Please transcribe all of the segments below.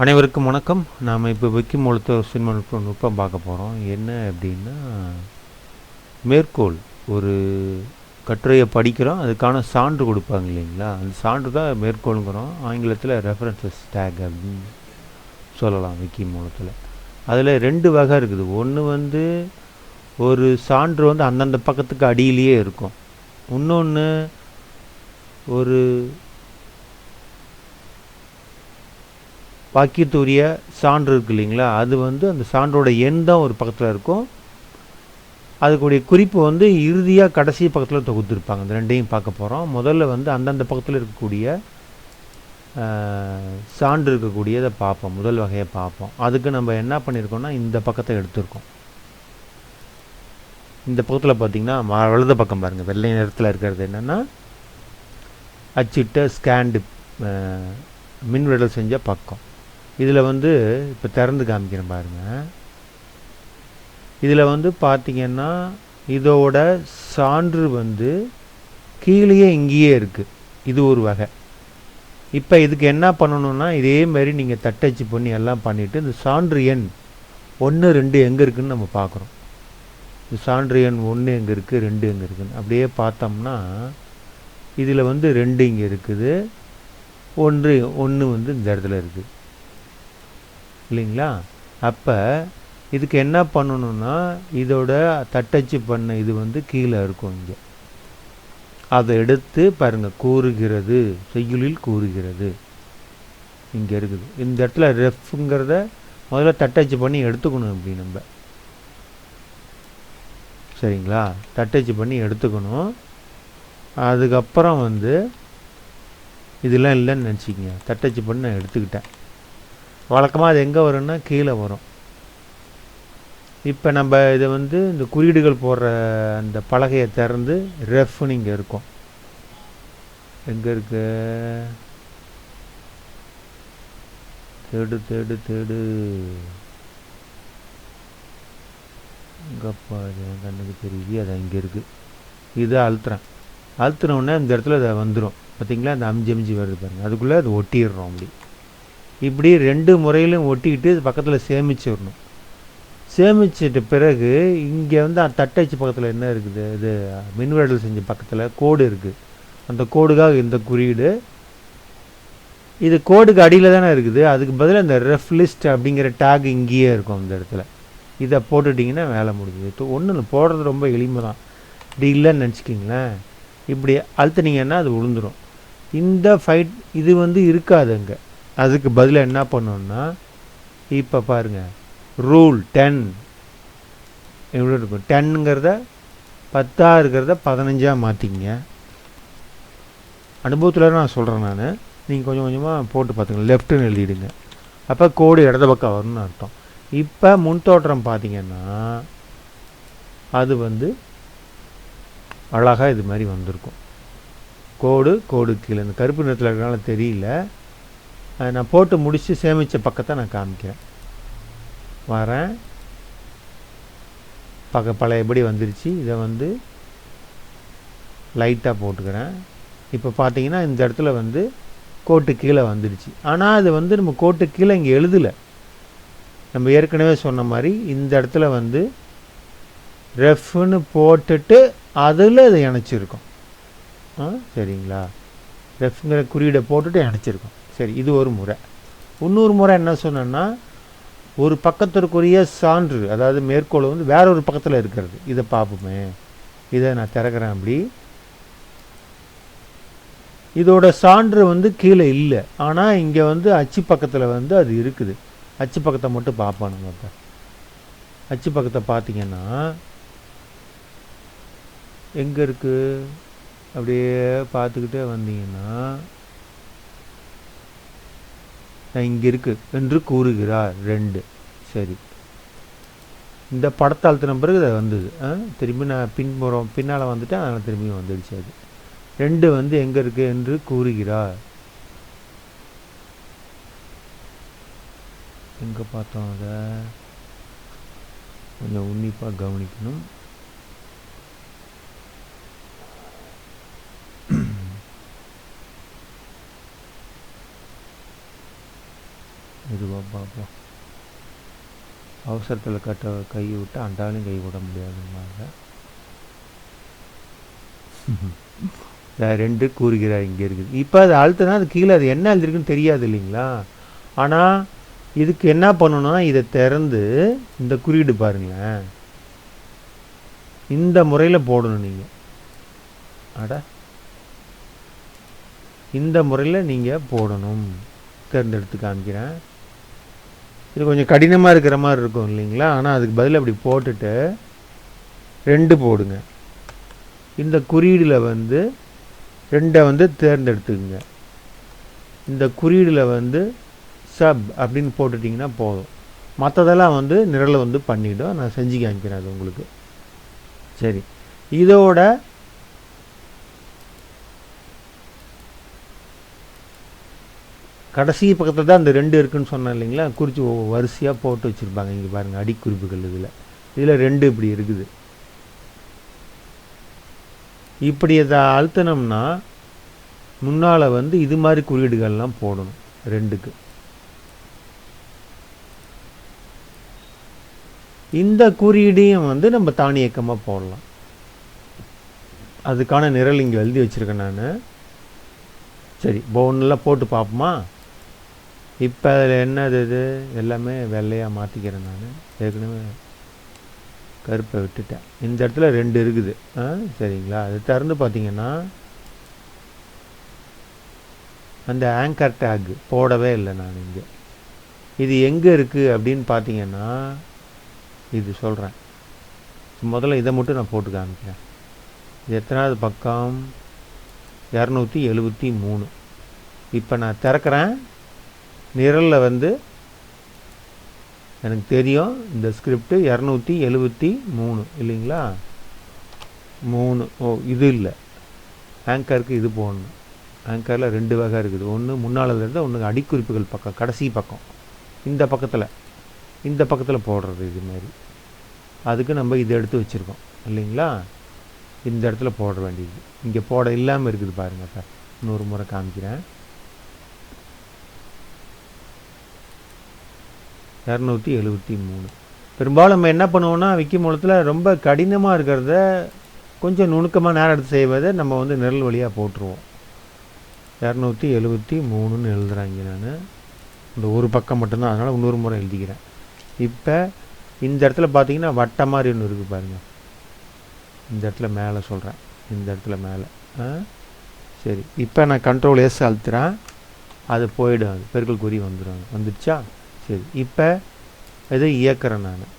அனைவருக்கும் வணக்கம். நாம் இப்போ விக்கி மூலத்தை சினிமா நுட்பம் நுட்பம் பார்க்க போகிறோம் என்ன அப்படின்னா மேற்கோள் ஒரு கட்டுரையை படிக்கிறோம். அதுக்கான சான்று கொடுப்பாங்க இல்லைங்களா? அந்த சான்று தான் மேற்கோளுங்கிறோம். ஆங்கிலத்தில் ரெஃபரன்சஸ் டேக் அப்படின்னு சொல்லலாம் விக்கி மூலத்தில் அதில் ரெண்டு வகை இருக்குது. ஒன்று வந்து ஒரு சான்று வந்து அந்தந்த பக்கத்துக்கு அடியிலேயே இருக்கும். இன்னொன்று ஒரு வாக்கியத்துரிய சான்று இருக்கு இல்லைங்களா? அது வந்து அந்த சான்றோட எண் தான் ஒரு பக்கத்தில் இருக்கும். அதுக்குடைய குறிப்பு வந்து இறுதியாக கடைசி பக்கத்தில் தொகுத்துருப்பாங்க. இந்த ரெண்டையும் பார்க்க போகிறோம் முதல்ல வந்து அந்தந்த பக்கத்தில் இருக்கக்கூடிய சான்று இருக்கக்கூடியதை பார்ப்போம். முதல் வகையை பார்ப்போம். அதுக்கு நம்ம என்ன பண்ணியிருக்கோம்னா இந்த பக்கத்தை எடுத்திருக்கோம். இந்த பக்கத்தில் பார்த்தீங்கன்னா ம- வலது பக்கம் பாருங்கள் வெள்ளை நிறத்தில் இருக்கிறது என்னென்னா அச்சிட்ட ஸ்கேண்டு மின்விடல் செஞ்ச பக்கம். இதில் வந்து இப்போ திறந்து காமிக்கிறேன் பாருங்கள் இதில் வந்து பார்த்திங்கன்னா இதோட சான்று வந்து கீழேயே இங்கேயே இருக்குது இது ஒரு வகை. இப்போ இதுக்கு என்ன பண்ணணும்னா இதே மாதிரி நீங்கள் தட்டச்சு பண்ணி எல்லாம் பண்ணிவிட்டு இந்த சான்று எண் ஒன்று ரெண்டு எங்கே இருக்குதுன்னு நம்ம பார்க்குறோம் இந்த சான்று எண் ஒன்று எங்கே இருக்குது ரெண்டு எங்கே இருக்குதுன்னு அப்படியே பார்த்தோம்னா இதில் வந்து ரெண்டு இங்கே இருக்குது. ஒன்று ஒன்று வந்து இந்த இடத்துல இருக்குது. இல்லைங்களா? அப்போ இதுக்கு என்ன பண்ணணும்னா இதோட தட்டச்சு பண்ண இது வந்து கீழே இருக்கும் இங்கே. அதை எடுத்து பாருங்கள் கூறுகிறது செய்யுளில் கூறுகிறது. இங்கே இருக்குது. இந்த இடத்துல ரெஃப்ங்கிறத முதல்ல தட்டச்சு பண்ணி எடுத்துக்கணும் இப்படி நம்ம. சரிங்களா? தட்டச்சு பண்ணி எடுத்துக்கணும். அதுக்கப்புறம் வந்து இதெல்லாம் இல்லைன்னு நினச்சிக்கங்க. தட்டச்சு பண்ணி நான் எடுத்துக்கிட்டேன். வழக்கமாக அது எங்கே வரும்னா கீழே வரும். இப்போ நம்ம இதை வந்து இந்த குறியீடுகள் போடுற அந்த பலகையை திறந்து ரெஃப்னு இங்கே இருக்கும். எங்கே இருக்கு? தேடு தேடு தேடு. எங்கப்பா இது? என் கண்ணுக்கு தெரியுது. அது இங்கே இருக்குது இதை அழுத்துறேன். அழுத்துனோடனே இந்த இடத்துல அது வந்துடும் பார்த்தீங்களா? அந்த அமிஞ்சு அமிஞ்சு வருது பாருங்கள் அதுக்குள்ளே அது ஒட்டிடுறோம் அப்படி. இப்படி ரெண்டு முறையிலும் ஒட்டிக்கிட்டு பக்கத்தில் பக்கத்தில் சேமிச்சிடணும். சேமிச்சிட்ட பிறகு இங்கே வந்து அந்த தட்டச்சு பக்கத்தில் என்ன இருக்குது? இது மின்விடல் செஞ்ச பக்கத்தில் கோடு இருக்குது அந்த கோடுக்காக இந்த குறியீடு. இது கோடுக்கு அடியில் தானே இருக்குது. அதுக்கு பதிலாக இந்த ரெஃப் லிஸ்ட் அப்படிங்கிற டேக் இங்கேயே இருக்கும் அந்த இடத்துல. இதை போட்டுட்டிங்கன்னா வேலை முடிஞ்சுது. ஒன்று இல்லை போடுறது ரொம்ப எளிமை தான் இப்படி இல்லைன்னு நினச்சிக்கிங்களேன். இப்படி அழுத்துனீங்கன்னா அது விழுந்துடும் இந்த ஃபைட் இது வந்து இருக்காது அங்கே. அதுக்கு பதிலாக என்ன பண்ணணும்னா இப்போ பாருங்கள் ரூல் டென் எவ்வளோ இருக்கும்? டென்னுங்கிறத பத்தாக இருக்கிறத பதினஞ்சாக மாற்றிக்கிங்க அனுபவத்தில் நான் சொல்கிறேன் நான். நீங்கள் கொஞ்சம் கொஞ்சமாக போட்டு பார்த்துங்க லெஃப்ட்டுன்னு எழுதிடுங்க. அப்போ கோடு இடது பக்கம் வரும்னு அர்த்தம். இப்போ முன்தோற்றம் பார்த்தீங்கன்னா அது வந்து அழகாக இது மாதிரி வந்திருக்கும். கோடு கோடு கீழே. இந்த கருப்பு நிறத்தில் இருக்கிறனால தெரியல. நான் போட்டு முடித்து சேமித்த பக்கத்தை நான் காமிக்கிறேன். வரேன். பக்க பழையபடி வந்துருச்சு. இதை வந்து லைட்டாக போட்டுக்கிறேன். இப்போ பார்த்தீங்கன்னா இந்த இடத்துல வந்து கோட்டு கீழே வந்துடுச்சு ஆனால் அது வந்து நம்ம கோட்டு கீழே இங்கே எழுதலை. நம்ம ஏற்கனவே சொன்ன மாதிரி இந்த இடத்துல வந்து ரெஃப்னு போட்டுட்டு அதில் அதை இணைச்சிருக்கோம். ஆ சரிங்களா? ரெஃப்ங்கிற குறியீடை போட்டுட்டு இணைச்சிருக்கோம். சரி இது ஒரு முறை. இன்னொரு முறை என்ன சொன்னேன்னா ஒரு பக்கத்திற்குரிய சான்று அதாவது மேற்கோள் வந்து வேற ஒரு பக்கத்தில் இருக்கிறது. இதை பார்ப்போமே இதை நான் திறக்கிறேன் அப்படி. இதோட சான்று வந்து கீழே இல்லை. ஆனால் இங்கே வந்து அச்சு பக்கத்தில் வந்து அது இருக்குது. அச்சு பக்கத்தை மட்டும் பார்ப்போம் நம்ம இப்போ அச்சு பக்கத்தை பார்த்தீங்கன்னா எங்கே இருக்குது அப்படியே பார்த்துக்கிட்டே வந்தீங்கன்னா இங்கே இருக்குது என்று கூறுகிறார். ரெண்டு. சரி. இந்த படத்தை அழுத்தின பிறகு அது வந்தது. ஆ? திரும்பி நான் பின்புறம் பின்னால் வந்துட்டேன் அதனால் திரும்பியும் வந்துடுச்சு அது. ரெண்டு வந்து எங்கே இருக்குது என்று கூறுகிறார். எங்கே பார்த்தோம் அதை? கொஞ்சம் உன்னிப்பாக கவனிக்கணும். மெதுவாக பார்ப்போம் அவசரத்தில் கட்ட கை விட்டு அண்டாலும் கை விட முடியாதுன்னாங்க ரெண்டு கூறுகிறார் இங்கே இருக்குது. இப்போ அது அழுத்தினா அது கீழே அது என்ன எழுதிருக்குன்னு தெரியாது இல்லைங்களா? ஆனால் இதுக்கு என்ன பண்ணணும்னா இதை திறந்து இந்த குறியீடு பாருங்களேன். இந்த முறையில் போடணும் நீங்கள் அட. இந்த முறையில் நீங்கள் போடணும். தேர்ந்தெடுத்து காமிக்கிறேன். இது கொஞ்சம் கடினமாக இருக்கிற மாதிரி இருக்கும் இல்லைங்களா? ஆனால் அதுக்கு பதில் அப்படி போட்டுட்டு ரெண்டு போடுங்க. இந்த குறியீடில் வந்து ரெண்டை வந்து தேர்ந்தெடுத்துக்குங்க. இந்த குறியீடில் வந்து சப் அப்படின்னு போட்டுட்டிங்கன்னா போதும். மற்றதெல்லாம் வந்து நிரலை வந்து பண்ணிவிடும் நான் செஞ்சு காமிக்கிறேன் அது உங்களுக்கு. சரி. இதோட கடைசி பக்கத்தில் தான் அந்த ரெண்டு இருக்குதுன்னு சொன்னேன் இல்லைங்களா? குறித்து வரிசையாக போட்டு வச்சுருப்பாங்க. இங்கே பாருங்கள் அடிக்குறிப்புகள் இதில். இதில் ரெண்டு இப்படி இருக்குது. இப்படி இதை அழுத்தினோம்னா முன்னால் வந்து இது மாதிரி குறியீடுகள்லாம் போடணும் ரெண்டுக்கு. இந்த குறியீடையும் வந்து நம்ம தானியக்கமாக போடலாம். அதுக்கான நிரல் இங்கே எழுதி வச்சுருக்கேன் நான். சரி போனெல்லாம் போட்டு பார்ப்போமா? இப்போ அதில் என்னது இது? எல்லாமே வெள்ளையாக மாற்றிக்கிறேன் நான். ஏற்கனவே கருப்பை விட்டுட்டேன். இந்த இடத்துல ரெண்டு இருக்குது. ஆ சரிங்களா? அது திறந்து பார்த்தீங்கன்னா அந்த ஆங்கர் டேக் போடவே இல்லை நான் இங்கே. இது எங்கே இருக்குது அப்படின்னு பார்த்தீங்கன்னா இது சொல்கிறேன் முதல்ல இதை மட்டும் நான் போட்டு காமிக்கிறேன். இது எத்தனாவது பக்கம்? இரநூத்தி எழுபத்தி மூணு. இப்போ நான் திறக்கிறேன். நிரலில் வந்து எனக்கு தெரியும் இந்த ஸ்கிரிப்ட் இரநூத்தி எழுபத்தி மூணு இல்லைங்களா? மூணு. ஓ இது இல்லை. ஆங்கருக்கு இது போடணும். ஆங்கரில் ரெண்டு வகை இருக்குது. ஒன்று முன்னால் இருந்தால் ஒன்று அடிக்குறிப்புகள் பக்கம் கடைசி பக்கம். இந்த பக்கத்தில். இந்த பக்கத்தில் போடுறது இது மாதிரி. அதுக்கு நம்ம இதை எடுத்து வச்சுருக்கோம் இல்லைங்களா? இந்த இடத்துல போட வேண்டியது. இங்கே போட இல்லாமல் இருக்குது பாருங்கள் சார். இன்னொரு முறை காமிக்கிறேன். இரநூத்தி எழுபத்தி மூணு. பெரும்பாலும் நம்ம என்ன பண்ணுவோம்னா விக்கி மூலத்தில் ரொம்ப கடினமாக இருக்கிறத கொஞ்சம் நுணுக்கமாக நேரம் எடுத்து செய்வதை நம்ம வந்து நிரல் வழியாக போட்டுருவோம். இரநூத்தி எழுபத்தி மூணுன்னு எழுதுகிறாங்க நான். இந்த ஒரு பக்கம் மட்டும்தான் அதனால் இன்னொரு முறை எழுதிக்கிறேன். இப்போ இந்த இடத்துல பார்த்தீங்கன்னா வட்ட மாதிரி ஒன்று இருக்குது பாருங்கள் இந்த இடத்துல மேலே சொல்கிறேன் இந்த இடத்துல மேலே. ஆ? சரி. இப்போ நான் கண்ட்ரோல் எஸ் அழுத்துறேன். அது போயிடும். அது பெருக்கல் குறி வந்துடும் வந்துடுச்சா? சரி இப்போ இதை இயக்கிறேன் நான்.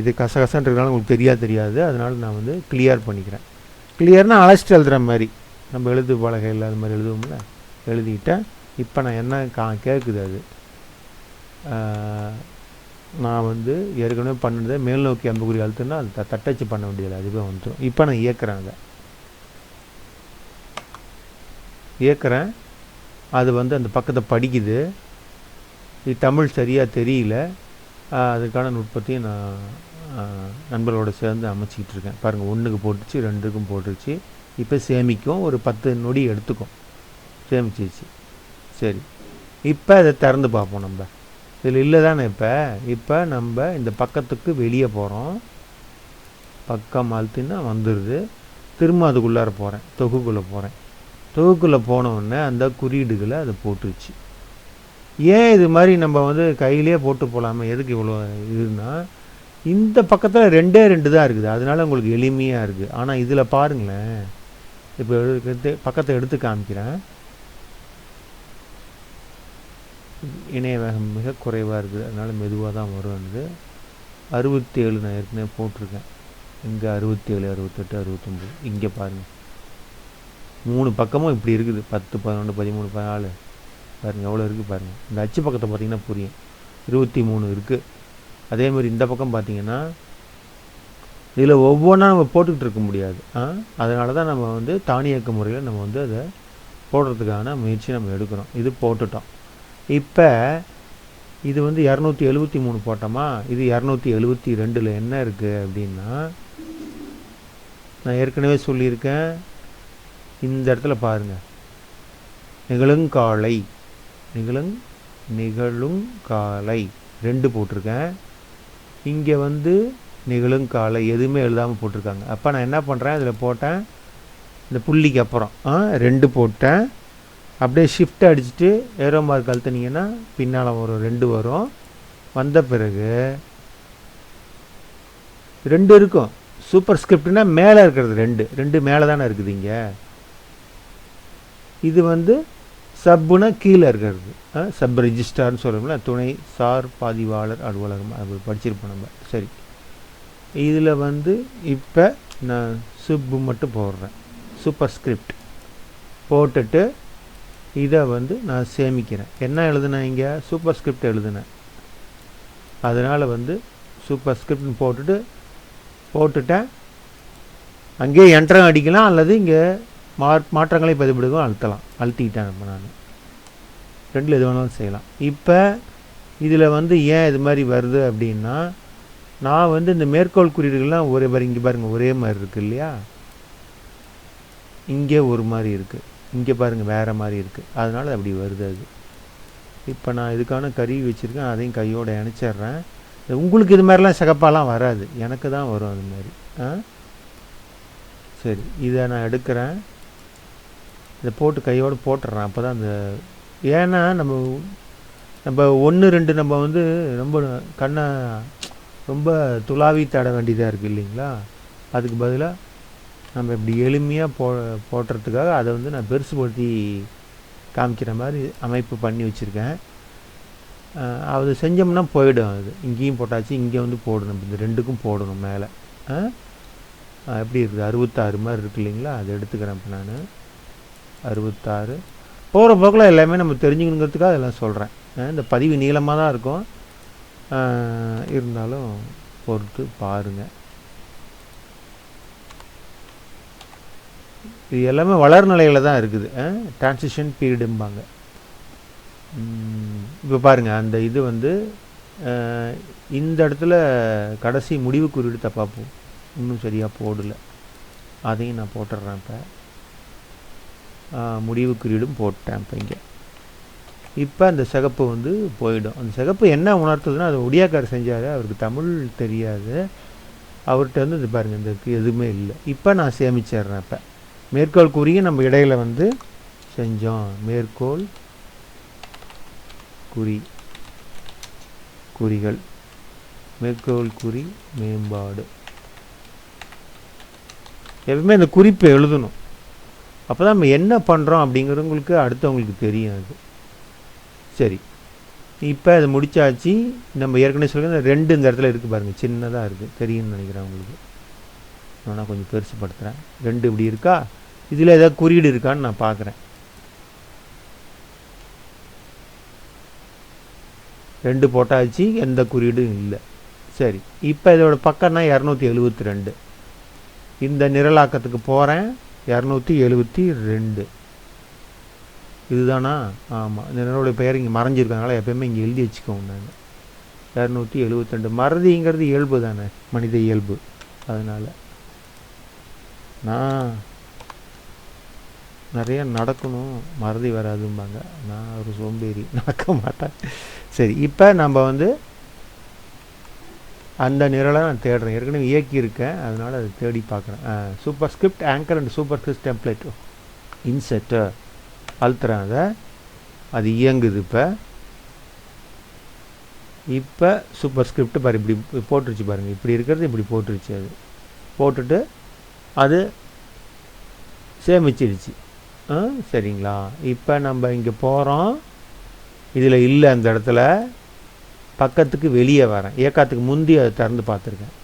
இது கசகசன்றதுனால உங்களுக்கு தெரியா தெரியாது. அதனால் நான் வந்து கிளியர் பண்ணிக்கிறேன். கிளியர்னால் அழைச்சிட்டு எழுதுகிற மாதிரி. நம்ம எழுது பலகையில் அது மாதிரி எழுதுவோம்ல. எழுதிக்கிட்டேன் இப்போ நான் என்ன கா கேட்குது அது? நான் வந்து ஏற்கனவே பண்ணதை மேல் நோக்கி அம்புக்குறி அழுத்துனா அது த தட்டச்சு பண்ண வேண்டியதில்லை. அதுவே வந்துடும் இப்போ நான் இயக்குறேன் அதை. இயக்குறேன். அது வந்து அந்த பக்கத்தை படிக்குது. இது தமிழ் சரியாக தெரியல. அதுக்கான நுட்பத்தையும் நான் நண்பர்களோட சேர்ந்து அமைச்சிக்கிட்டு இருக்கேன். பாருங்கள் ஒன்றுக்கு போட்டுச்சு ரெண்டுக்கும் போட்டுருச்சு. இப்போ சேமிக்கும். ஒரு பத்து நொடி எடுத்துக்கும். சேமிச்சிச்சு சரி. இப்போ அதை திறந்து பார்ப்போம் நம்ம. இதில் இல்லை தானே இப்போ? இப்போ நம்ம இந்த பக்கத்துக்கு வெளியே போகிறோம் பக்கம் அழுத்தின்னா வந்துடுது திரும்ப அதுக்குள்ளார போகிறேன் தொகுக்குள்ளே போகிறேன் தொகுக்குள்ளே போனவுடனே அந்த குறியீடுகளை அதை போட்டுருச்சு. ஏன் இது மாதிரி நம்ம வந்து கையிலே போட்டு போகலாமே எதுக்கு இவ்வளோ இதுனா இந்த பக்கத்தில் ரெண்டே ரெண்டு தான் இருக்குது. அதனால உங்களுக்கு எளிமையாக இருக்குது ஆனால் இதில் பாருங்களேன். இப்போ எடுத்து பக்கத்தை எடுத்து காமிக்கிறேன். இணைய வேகம் மிக குறைவாக இருக்குது. அதனால் மெதுவாக தான் வரும் அறுபத்தி ஏழு நான் ஏற்கனவே போட்டிருக்கேன். இங்கே அறுபத்தி ஏழு அறுபத்தெட்டு அறுபத்தொம்பது? இங்கே பாருங்கள் மூணு பக்கமும் இப்படி இருக்குது. பத்து பதினொன்று பதிமூணு பதினாலு. பாருங்கள் எவ்வளோ இருக்குது பாருங்கள் இந்த அச்சு பக்கத்தை பார்த்திங்கன்னா புரியும். இருபத்தி மூணு இருக்குது அதே மாதிரி இந்த பக்கம் பார்த்தீங்கன்னா இதில் ஒவ்வொன்றா நம்ம போட்டுக்கிட்டு இருக்க முடியாது. ஆ? அதனால தான் நம்ம வந்து தானியக்க முறையில் நம்ம வந்து அதை போடுறதுக்கான முயற்சி நம்ம எடுக்கிறோம். இது போட்டுட்டோம். இப்போ இது வந்து இரநூத்தி எழுபத்தி மூணு போட்டோமா? இது இரநூத்தி எழுபத்தி ரெண்டில் என்ன இருக்குது அப்படின்னா நான் ஏற்கனவே சொல்லியிருக்கேன். இந்த இடத்துல பாருங்கள் நிகழுங்காலை. நிகழுங் நிகழுங்காலை ரெண்டு போட்டிருக்கேன். இங்கே வந்து நிகழுங்காலை எதுவுமே எழுதாமல் போட்டிருக்காங்க. அப்போ நான் என்ன பண்ணுறேன் இதில் போட்டேன். இந்த புள்ளிக்கு அப்புறம் ஆ, ரெண்டு போட்டேன். அப்படியே ஷிஃப்ட் அடிச்சுட்டு ஏரோ மார்க் அழுத்துனீங்கன்னா பின்னால் வரும் ரெண்டு வரும். வந்த பிறகு ரெண்டு இருக்கும். சூப்பர் ஸ்கிரிப்ட்னா மேலே இருக்கிறது ரெண்டு. ரெண்டு மேலே தானே இருக்குது இங்கே. இது வந்து சப்புனா கீழே இருக்கிறது. சப் ரிஜிஸ்டார்னு சொல்கிறோம்ல துணை சார் பதிவாளர் அலுவலகம் அது படிச்சிருப்போம் நம்ம. சரி. இதில் வந்து இப்போ நான் சுப்பு மட்டும் போடுறேன். சூப்பர் ஸ்கிரிப்ட் போட்டுட்டு இதை வந்து நான் சேமிக்கிறேன். என்ன எழுதுனேன் இங்கே? சூப்பர் ஸ்கிரிப்ட் எழுதுனேன். அதனால் வந்து சூப்பர் ஸ்கிரிப்ட்னு போட்டுட்டு போட்டுட்டேன். அங்கேயே என்ட்ரம் அடிக்கலாம் அல்லது இங்கே மா மாற்றங்களை பதிவிடுவோம் அழுத்தலாம். அழுத்திக்கிட்டேன் இப்போ நான். ரெண்டில் எது வேணாலும் செய்யலாம். இப்போ இதில் வந்து ஏன் இது மாதிரி வருது அப்படின்னா நான் வந்து இந்த மேற்கோள் குறியீடுகள்லாம் ஒரே மாதிரி இங்கே பாருங்கள் ஒரே மாதிரி இருக்குது இல்லையா? இங்கே ஒரு மாதிரி இருக்குது இங்கே பாருங்கள் வேறு மாதிரி இருக்குது அதனால் அப்படி வருது அது. இப்போ நான் இதுக்கான கருவி வச்சுருக்கேன் அதையும் கையோடு இணைச்சிட்றேன். உங்களுக்கு இது மாதிரிலாம் சிகப்பாலாம் வராது. எனக்கு தான் வரும் அது மாதிரி. ஆ? சரி இதை நான் எடுக்கிறேன். இதை போட்டு கையோடு போட்டுடுறேன். அப்போ தான் அந்த ஏன்னா நம்ம நம்ம ஒன்று ரெண்டு நம்ம வந்து ரொம்ப கண்ணை ரொம்ப துளாவி தட வேண்டியதாக இருக்குது இல்லைங்களா? அதுக்கு பதிலாக நம்ம இப்படி எளிமையாக போ போட்டுறதுக்காக அதை வந்து நான் பெருசுபடுத்தி காமிக்கிற மாதிரி அமைப்பு பண்ணி வச்சுருக்கேன். அது செஞ்சோம்னா போயிடும் அது. இங்கேயும் போட்டாச்சு இங்கே வந்து போடணும். இந்த ரெண்டுக்கும் போடணும் மேலே. எப்படி இருக்குது? அறுபத்தாறு மாதிரி இருக்கு இல்லைங்களா? அதை எடுத்துக்கிறேன் இப்போ நான். அறுபத்தாறு. போகிற போக்கில் எல்லாமே நம்ம தெரிஞ்சுக்கணுங்கிறதுக்காக அதெல்லாம் சொல்கிறேன் இந்த பதிவு நீளமாக தான் இருக்கும். இருந்தாலும் பொறுத்து பாருங்கள் இது எல்லாமே வளர் நிலையில் தான் இருக்குது. டிரான்சிஷன் பீரியடும்பாங்க இப்போ பாருங்கள் அந்த இது வந்து இந்த இடத்துல கடைசி முடிவு குறியீடு தப்பாக போ இன்னும் சரியாக போடலை. அதையும் நான் போட்டுடுறேன் இப்போ. முடிவு குறியீடும் போட்டேன் இப்போ இங்கே. இப்போ அந்த சிகப்பு வந்து போயிடும். அந்த சிகப்பு என்ன உணர்த்துதுன்னா அது ஒடியாக்கார் செஞ்சார் அவருக்கு தமிழ் தெரியாது. அவர்கிட்ட வந்து இது பாருங்கள் இந்த எதுவுமே இல்லை. இப்போ நான் சேமிச்சிடுறேன் இப்போ மேற்கோள் குறியும் நம்ம இடையில் வந்து செஞ்சோம். மேற்கோள் குறி குறிகள். மேற்கோள் குறி மேம்பாடு. எப்பவுமே இந்த குறிப்பை எழுதணும். அப்போ தான் நம்ம என்ன பண்ணுறோம் அப்படிங்கிறவங்களுக்கு அடுத்தவங்களுக்கு தெரியும் அது. சரி. இப்போ அது முடிச்சாச்சு. நம்ம ஏற்கனவே சொல்லுங்க ரெண்டு இந்த இடத்துல இருக்குது பாருங்கள் சின்னதாக இருக்குது தெரியும்னு நினைக்கிறேன் உங்களுக்கு. நான் கொஞ்சம் பெருசுப்படுத்துகிறேன் ரெண்டு இப்படி இருக்கா? இதில் ஏதாவது குறியீடு இருக்கான்னு நான் பார்க்குறேன் ரெண்டு போட்டாச்சு. எந்த குறியீடும் இல்லை. சரி. இப்போ இதோட பக்கம்னா இரநூத்தி எழுபத்தி ரெண்டு. இந்த நிரலாக்கத்துக்கு போகிறேன் இரநூத்தி எழுபத்தி ரெண்டு. இதுதானா? ஆமாம் இந்த நிறவுடைய பெயர் இங்கே மறைஞ்சிருக்கனால எப்பயுமே இங்கே எழுதி வச்சுக்கோங்க நான். இரநூத்தி எழுபத்தெண்டு மறதிங்கிறது இயல்பு தானே மனித இயல்பு. அதனால் நான் நிறைய நடக்கணும் மறதி வராதும்பாங்க. நான் ஒரு சோம்பேறி நடக்க மாட்டேன். சரி இப்போ நம்ம வந்து அந்த நிரலை நான் தேடுறேன். ஏற்கனவே இயக்கியிருக்கேன். அதனால் அதை தேடி பார்க்குறேன். Super script anchor and super script template insert அழுத்துறேன் அதை. அது இயங்குது இப்போ. இப்போ சூப்பர் ஸ்கிரிப்ட் பாரு இப்படி போட்டுருச்சு பாருங்கள் இப்படி இருக்கிறது இப்படி போட்டுருச்சு அது. போட்டுட்டு அது சேமிச்சிருச்சு. சரிங்களா? இப்போ நம்ம இங்கே போகிறோம் இதில் இல்லை அந்த இடத்துல. பக்கத்துக்கு வெளியே வரேன். ஏக்காத்துக்கு முந்தி அதை திறந்து பார்த்துருக்கேன்.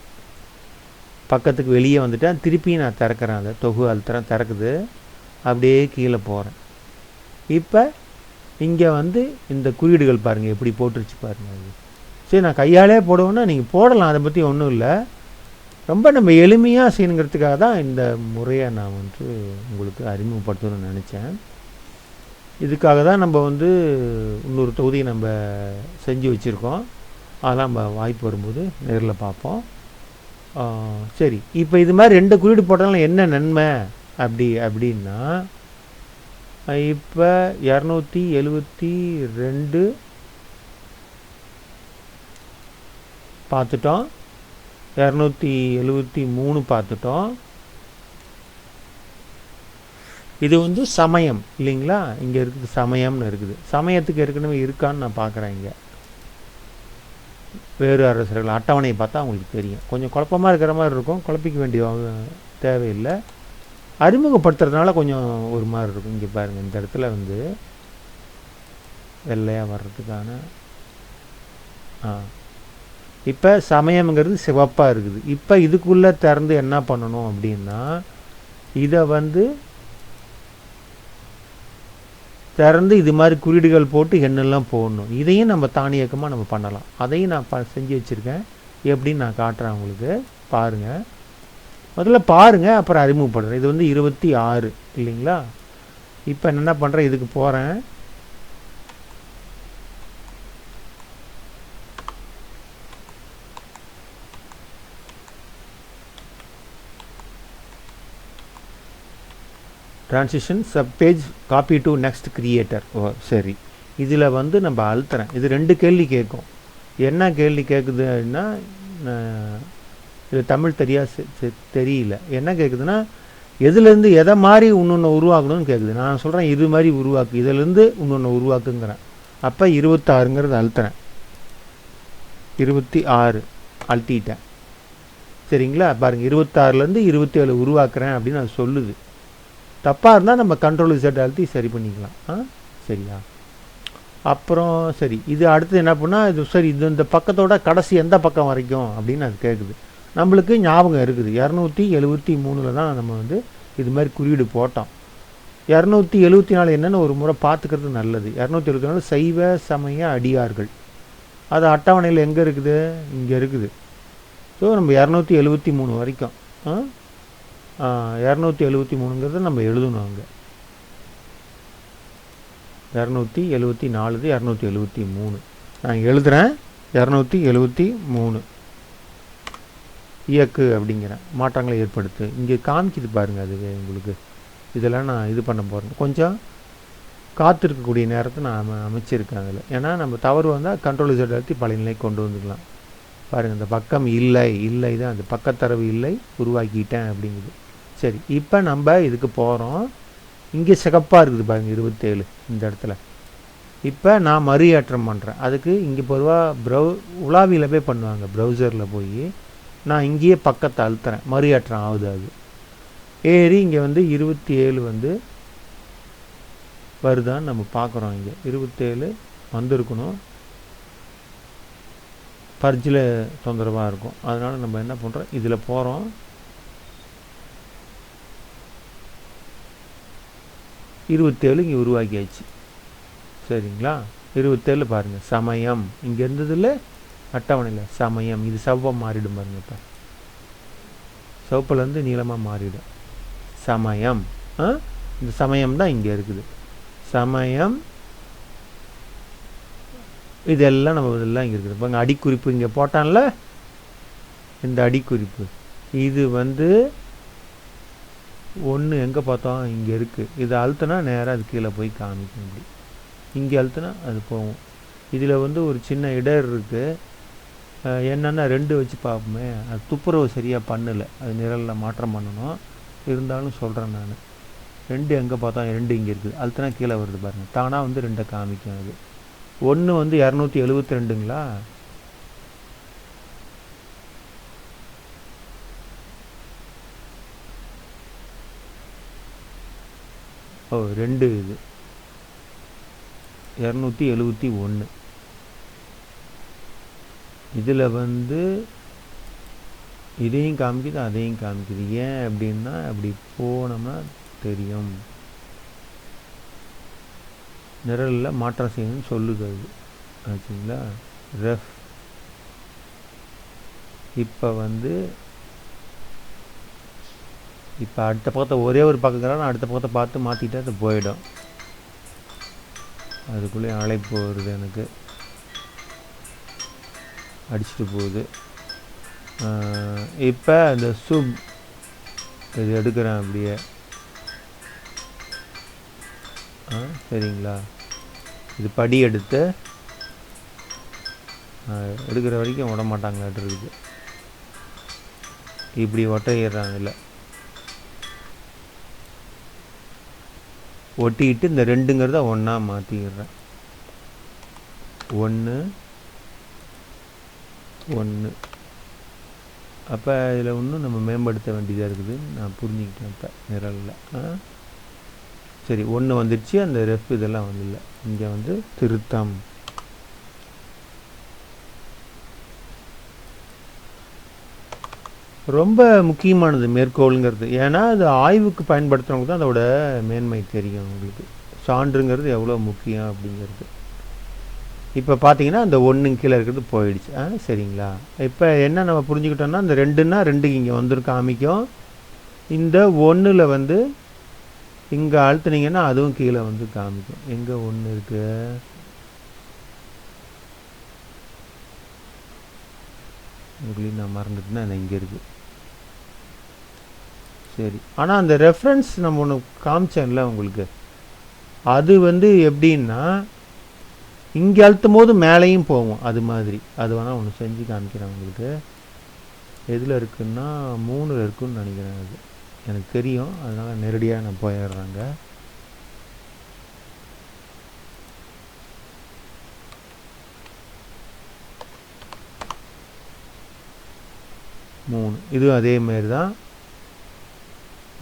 பக்கத்துக்கு வெளியே வந்துட்டேன். திருப்பி நான் திறக்கிறேன் அதை. தொகு அழுத்துறேன் திறக்குது. அப்படியே கீழே போகிறேன் இப்போ இங்கே வந்து இந்த குறியீடுகள் பாருங்கள் எப்படி போட்டுருச்சு பாருங்கள் அது சரி நான் கையாலே போடுவேன்னா நீங்கள் போடலாம். அதை பற்றி ஒன்றும் இல்லை. ரொம்ப நம்ம எளிமையாக செய்யணுங்கிறதுக்காக தான் இந்த முறையை நான் வந்து உங்களுக்கு அறிமுகப்படுத்தணும்னு நினச்சேன். இதுக்காக தான் நம்ம வந்து இன்னொரு தொகுதி நம்ம செஞ்சு வச்சுருக்கோம். அதெல்லாம் நம்ம வாய்ப்பு வரும்போது நேரில் பார்ப்போம். சரி. இப்போ இது மாதிரி ரெண்டு குறியீடு போட்டாலும் என்ன நன்மை? அப்படி அப்படின்னா இப்போ இரநூத்தி எழுபத்தி ரெண்டு பார்த்துட்டோம். இரநூத்தி எழுபத்தி மூணு பார்த்துட்டோம். இது வந்து சமயம் இல்லைங்களா? இங்கே இருக்குது சமயம்னு இருக்குது. சமயத்துக்கு ஏற்கனவே இருக்கான்னு நான் பார்க்குறேன் இங்கே. வேறு அரசர்கள் அட்டவணையை பார்த்தா அவங்களுக்கு தெரியும். கொஞ்சம் குழப்பமாக இருக்கிற மாதிரி இருக்கும். குழப்பிக்க வேண்டிய தேவையில்லை. அறிமுகப்படுத்துறதுனால கொஞ்சம் ஒரு மாதிரி இருக்கும். இங்கே பாருங்கள் இந்த இடத்துல வந்து வெள்ளையாக வர்றதுக்கான ஆ. இப்போ சமயம்ங்கிறது சிவப்பாக இருக்குது. இப்போ இதுக்குள்ளே திறந்து என்ன பண்ணணும் அப்படின்னா இதை வந்து திறந்து இது மாதிரி குறியீடுகள் போட்டு எண்ணெல்லாம் போடணும் இதையும் நம்ம தானியக்கமாக நம்ம பண்ணலாம். அதையும் நான் ப செஞ்சு வச்சுருக்கேன். எப்படின்னு நான் காட்டுறேன் உங்களுக்கு. பாருங்கள் முதல்ல பாருங்கள் அப்புறம் அறிமுகப்படுறேன் இது வந்து இருபத்தி ஆறு இல்லைங்களா? இப்போ என்ன பண்ணுறேன் இதுக்கு போகிறேன் transition sub page copy to next creator ஓ சரி. இதில் வந்து நம்ம அழுத்துறேன். இது ரெண்டு கேள்வி கேட்கும். என்ன கேள்வி கேட்குதுன்னா இது தமிழ் தெரியா தெரியல. என்ன கேட்குதுன்னா எதுலேருந்து எதை மாதிரி இன்னொன்று உருவாக்கணும்னு கேட்குது நான் சொல்கிறேன் இது மாதிரி உருவாக்கு. இதிலேருந்து இன்னொன்று உருவாக்குங்கிறேன். அப்போ இருபத்தாறுங்கிறது அழுத்துறேன். இருபத்தி ஆறு அழுத்திட்டேன். சரிங்களா? பாருங்கள் இருபத்தாறுலேருந்து இருபத்தேழு உருவாக்குறேன் அப்படின்னு அது சொல்லுது. தப்பாக இருந்தால் நம்ம கண்ட்ரோல் இசட் அழுத்தி சரி பண்ணிக்கலாம். ஆ? சரியா? அப்புறம் சரி இது அடுத்து என்ன பண்ணால் இது சரி இது இந்த பக்கத்தோட கடைசி எந்த பக்கம் வரைக்கும் அப்படின்னு அது கேட்குது நம்மளுக்கு ஞாபகம் இருக்குது. இரநூத்தி எழுபத்தி மூணில் தான் நம்ம வந்து இது மாதிரி குறியீடு போட்டோம். இரநூத்தி எழுபத்தி நாலு என்னென்னு ஒரு முறை பார்த்துக்கிறது நல்லது. இரநூத்தி எழுபத்தி நாலு சைவ சமய அடியார்கள். அது அட்டவணையில் எங்கே இருக்குது? இங்கே இருக்குது. ஸோ நம்ம இரநூத்தி எழுபத்தி மூணு வரைக்கும். ஆ? இரநூத்தி எழுபத்தி மூணுங்கிறத நம்ம எழுதணும் அங்கே. இரநூத்தி எழுபத்தி நாலு இரநூத்தி எழுபத்தி மூணு. நான் எழுதுகிறேன் இரநூத்தி எழுபத்தி மூணு. இயக்கு அப்படிங்கிறேன். மாற்றங்களை ஏற்படுத்து. இங்கே காமிக்குது பாருங்கள் அதுவே உங்களுக்கு. இதெல்லாம் நான் இது பண்ண போகிறேன் கொஞ்சம் காத்திருக்கக்கூடிய நேரத்தை நான் அமைச்சிருக்கேன் அதில். ஏன்னா நம்ம தவறு வந்தால் கண்ட்ரோல் செட் அழுத்தி பழைய நிலை கொண்டு வந்துக்கலாம். பாருங்கள் இந்த பக்கம் இல்லை இல்லை தான். அந்த பக்கத்தரவு இல்லை உருவாக்கிட்டேன் அப்படிங்குது. சரி இப்போ நம்ம இதுக்கு போகிறோம் இங்கே சிகப்பாக இருக்குது பாருங்க இருபத்தேழு இந்த இடத்துல. இப்போ நான் மறுஏற்றம் பண்ணுறேன் அதுக்கு இங்கே பொதுவாக ப்ரௌ உலாவியில் போய் பண்ணுவாங்க ப்ரௌசரில் போய். நான் இங்கேயே பக்கத்தை அழுத்துறேன். மறுஏற்றம் ஆகுது அது. ஏறி இங்கே வந்து இருபத்தி ஏழு வந்து வருதான்னு நம்ம பார்க்குறோம் இங்கே. இருபத்தேழு வந்திருக்கணும். பர்ஜில் தொந்தரவாக இருக்கும். அதனால் நம்ம என்ன பண்ணுறோம் இதில் போகிறோம் இருபத்தேழு இங்கே உருவாக்கியாச்சு சரிங்களா? இருபத்தேழு பாருங்கள் சமயம். இங்கே இருந்ததில் அட்டவணையில் சமயம். இது சவ்வம் மாறிடும் பாருங்க இப்போ. சிவப்புலேருந்து நீளமாக மாறிடும். சமயம். ஆ? இந்த சமயம் தான் இங்கே இருக்குது. சமயம். இதெல்லாம் நம்ம இதெல்லாம் இங்கே இருக்குது. பாருங்க அடிக்குறிப்பு இங்கே போட்டான்ல? இந்த அடிக்குறிப்பு. இது வந்து ஒன்று எங்கே பார்த்தோம் இங்கே இருக்குது இதை அழுத்தினா நேராக அது கீழே போய் காமிக்கும் இப்படி. இங்கே அழுத்தினா அது போகும். இதில் வந்து ஒரு சின்ன இடர் இருக்குது என்னென்னா ரெண்டு வச்சு பார்ப்போமே. அது துப்புரவு சரியாக பண்ணலை. அது நிரலில் மாற்றம் பண்ணணும். இருந்தாலும் சொல்கிறேன் நான். ரெண்டு எங்கே பார்த்தோம் ரெண்டு இங்கே இருக்குது. அழுத்தினா கீழே வருது பாருங்கள் தானாக வந்து ரெண்டை காமிக்கும் அது. ஒன்று வந்து இரநூத்தி எழுபத்தி ரெண்டுங்களா? ஓ ரெண்டு இது. இரநூத்தி எழுபத்தி ஒன்று. இதில் வந்து இதையும் காமிக்குது அதையும் காமிக்குது. ஏன் அப்படின்னா அப்படி போனோம்னா தெரியும். நிரலில் மாற்றம் செய்யணும்னு சொல்லுது அது ஆச்சுங்களா? ரெஃப். இப்போ வந்து இப்போ அடுத்த பக்கத்தை ஒரே ஒரு பக்கங்கிறான் அடுத்த பக்கத்தை பார்த்து மாற்றிட்டு அது போயிடும். அதுக்குள்ளே அழைப்பு வருது எனக்கு. அடிச்சுட்டு போகுது. இப்போ இந்த சுப் இது எடுக்கிறேன் அப்படியே. ஆ சரிங்களா? இது படி எடுத்து எடுக்கிற வரைக்கும் விட மாட்டாங்களாட்டு இருக்குது இப்படி ஒட்டையிடுறாங்க ஒட்டிக்கிட்டு இந்த ரெண்டுங்கிறத ஒன்றா மாற்றிடுறேன் ஒன்று ஒன்று அப்போ இதில் இன்னும் நம்ம மேம்படுத்த வேண்டியதாக இருக்குது. நான் புரிஞ்சுக்கிட்டேன் இப்போ நிரலில். ஆ? சரி ஒன்று வந்துடுச்சு அந்த ரெஃப் இதெல்லாம் வந்து இல்லை இங்கே வந்து திருத்தம். ரொம்ப முக்கியமானது மேற்கோளுங்கிறது. ஏன்னா அது ஆய்வுக்கு பயன்படுத்துகிறவங்க தான் அதோட மேன்மை தெரியும் உங்களுக்கு சான்றுங்கிறது எவ்வளோ முக்கியம் அப்படிங்கிறது. இப்போ பார்த்தீங்கன்னா அந்த ஒன்று கீழே இருக்கிறது போயிடுச்சு. ஆ சரிங்களா? இப்போ என்ன நம்ம புரிஞ்சுக்கிட்டோம்னா இந்த ரெண்டுன்னா ரெண்டுக்கு இங்கே வந்துடும் காமிக்கும். இந்த ஒன்றில் வந்து இங்கே அழுத்துனீங்கன்னா அதுவும் கீழே வந்து காமிக்கும். எங்கே ஒன்று இருக்கு? உங்களுக்கு நான் மறந்துட்டுனா இங்கே இருக்குது சரி. ஆனால் அந்த ரெஃபரன்ஸ் நம்ம ஒன்று காமிச்சேன்ல உங்களுக்கு. அது வந்து எப்படின்னா இங்கே அழுத்தும் போது மேலேயும் போகும் அது மாதிரி. அது வேணால் ஒன்று செஞ்சு காமிக்கிறேன் உங்களுக்கு. எதில் இருக்குன்னா மூணில் இருக்குன்னு நினைக்கிறேன் அது. எனக்கு தெரியும். அதனால் நேரடியாக நான் போயிடுறாங்க. மூணு. இதுவும் அதே மாதிரி தான்.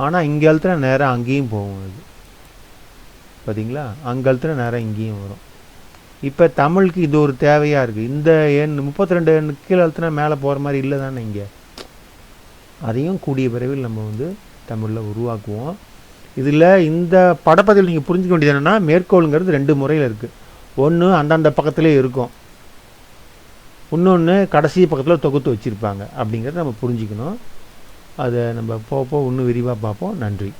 ஆனால் இங்கே அழுத்தினா நேராக அங்கேயும் போகும் அது. பார்த்தீங்களா அங்கே அழுத்தினா நேராக இங்கேயும் வரும். இப்போ தமிழுக்கு இது ஒரு தேவையாக இருக்குது இந்த எண் முப்பத்தி ரெண்டு எண் கீழே அழுத்தினா மேலே போகிற மாதிரி இல்லை தானே இங்கே. அதையும் கூடிய விரைவில் நம்ம வந்து தமிழில் உருவாக்குவோம். இதில் இந்த படப்பதில் நீங்கள் புரிஞ்சுக்க வேண்டியது என்னென்னா மேற்கோளுங்கிறது ரெண்டு முறையில் இருக்குது ஒன்று அந்தந்த பக்கத்துலேயே இருக்கும். இன்னொன்று கடைசி பக்கத்தில் தொகுத்து வச்சுருப்பாங்க. அப்படிங்கிறத நம்ம புரிஞ்சுக்கணும். அதை நம்ம போக போக இன்னும் விரிவாக பார்ப்போம். நன்றி.